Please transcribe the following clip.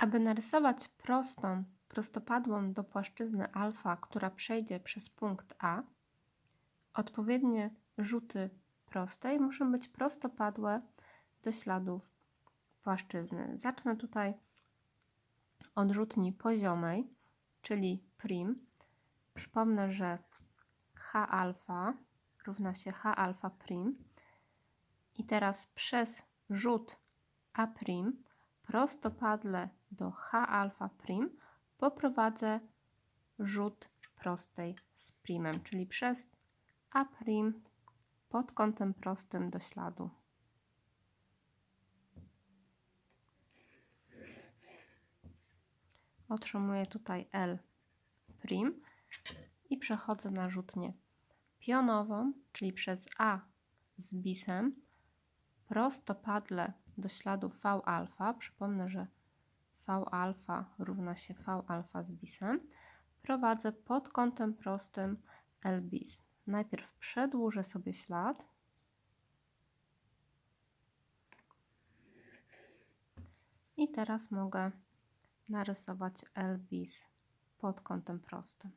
Aby narysować prostą, prostopadłą do płaszczyzny alfa, która przejdzie przez punkt A, odpowiednie rzuty prostej muszą być prostopadłe do śladów płaszczyzny. Zacznę tutaj od rzutni poziomej, czyli prim. Przypomnę, że H alfa równa się H alfa prim. I teraz przez rzut A prim prostopadle do H alfa prim poprowadzę rzut prostej z primem, czyli przez A prim pod kątem prostym do śladu. Otrzymuję tutaj L prim i przechodzę na rzutnię pionową, czyli przez A z bisem prostopadle do śladu V alfa. Przypomnę, że V alfa równa się V alfa z bisem. Prowadzę pod kątem prostym L bis. Najpierw przedłużę sobie ślad. I teraz mogę narysować L bis pod kątem prostym.